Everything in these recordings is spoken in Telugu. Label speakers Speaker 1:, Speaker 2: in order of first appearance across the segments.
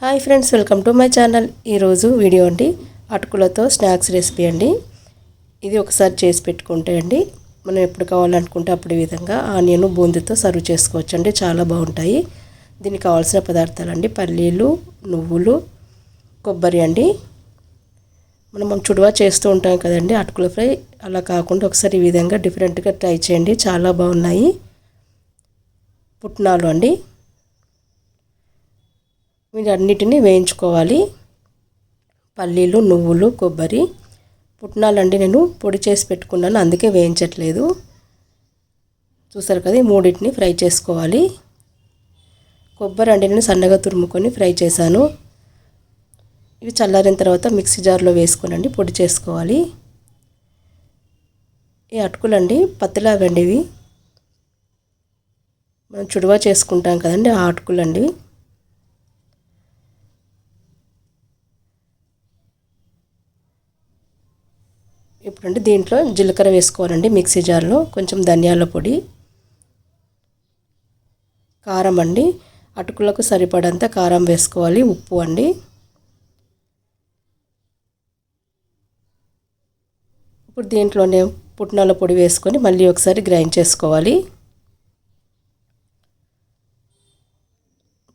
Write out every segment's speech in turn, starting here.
Speaker 1: Hi friends welcome to my channel. ఈరోజు వీడియో అండి అటుకులతో స్నాక్స్ రెసిపీ అండి. ఇది ఒకసారి చేసి పెట్టుకుంటే అండి మనం ఎప్పుడు కావాలనుకుంటే అప్పుడు ఈ విధంగా ఆనియన్ బూందీతో సర్వ్ చేసుకోవచ్చు అండి. చాలా బాగుంటాయి. దీనికి కావాల్సిన పదార్థాలు అండి పల్లీలు నువ్వులు కొబ్బరి అండి. మనం చుడువా చేస్తూ ఉంటాం కదండి అటుకుల ఫ్రై. అలా కాకుండా ఒకసారి ఈ విధంగా డిఫరెంట్గా ట్రై చేయండి. చాలా బాగున్నాయి. పుట్నాలు అండి. వీటన్నిటిని వేయించుకోవాలి. పల్లీలు నువ్వులు కొబ్బరి పుట్నాలండి నేను పొడి చేసి పెట్టుకున్నాను అందుకే వేయించట్లేదు. చూసారు కదా ఈ మూడింటిని ఫ్రై చేసుకోవాలి. కొబ్బరి అండి నేను సన్నగా తురుముకొని ఫ్రై చేశాను. ఇవి చల్లారిన తర్వాత మిక్సీ జార్లో వేసుకోనండి పొడి చేసుకోవాలి. ఈ అటుకులండి పత్తిలాగండి ఇవి. మనం చుడువా చేసుకుంటాం కదండి ఆ అటుకులండి. ఇప్పుడంటే దీంట్లో జీలకర్ర వేసుకోవాలండి మిక్సీ జార్లో. కొంచెం ధనియాల పొడి కారం అండి. అటుకులకు సరిపడంత కారం వేసుకోవాలి ఉప్పు అండి. ఇప్పుడు దీంట్లోనే పుట్నాల పొడి వేసుకొని మళ్ళీ ఒకసారి గ్రైండ్ చేసుకోవాలి.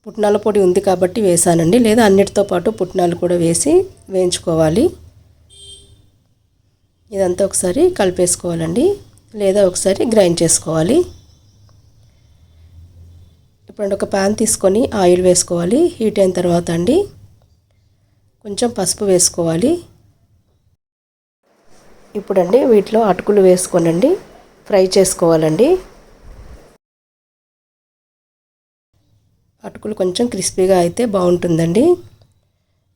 Speaker 1: పుట్నాల పొడి ఉంది కాబట్టి వేసానండి. లేదా అన్నిటితో పాటు పుట్నాలు కూడా వేసి వేయించుకోవాలి. ఇదంతా ఒకసారి కలిపేసుకోవాలండి. లేదా ఒకసారి గ్రైండ్ చేసుకోవాలి. ఇప్పుడు ఒక ప్యాన్ తీసుకొని ఆయిల్ వేసుకోవాలి. హీట్ అయిన తర్వాత అండి. కొంచెం పసుపు వేసుకోవాలి. ఇప్పుడండి వీటిలో అటుకులు వేసుకోనండి. ఫ్రై చేసుకోవాలండి. అటుకులు కొంచెం క్రిస్పీగా అయితే బాగుంటుందండి.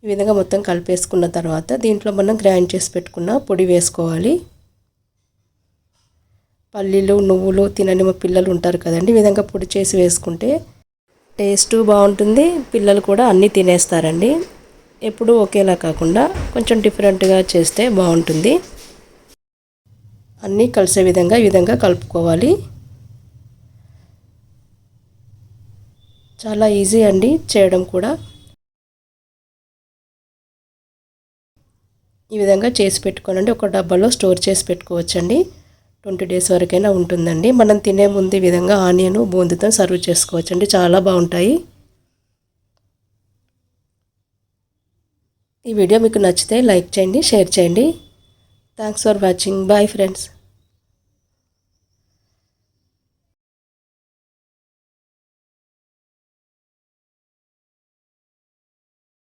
Speaker 1: ఈ విధంగా మొత్తం కలిపేసుకున్న తర్వాత దీంట్లో మనం గ్రైండ్ చేసి పెట్టుకున్న పొడి వేసుకోవాలి. పల్లీలు నువ్వులు తినని మా పిల్లలు ఉంటారు కదండి ఈ విధంగా పొడి చేసి వేసుకుంటే టేస్ట్ బాగుంటుంది. పిల్లలు కూడా అన్నీ తినేస్తారండి. ఎప్పుడూ ఒకేలా కాకుండా కొంచెం డిఫరెంట్గా చేస్తే బాగుంటుంది. అన్నీ కలిసే విధంగా ఈ విధంగా కలుపుకోవాలి. చాలా ఈజీ అండి చేయడం కూడా. ఈ విధంగా చేసి పెట్టుకోనండి ఒక డబ్బాలో స్టోర్ చేసి పెట్టుకోవచ్చండి. ట్వంటీ డేస్ వరకైనా ఉంటుందండి. మనం తినే ముందు ఈ విధంగా ఆనియన్ బూందుతో సర్వ్ చేసుకోవచ్చండి. చాలా బాగుంటాయి. ఈ వీడియో మీకు నచ్చితే లైక్ చేయండి షేర్ చేయండి. Thanks for watching bye friends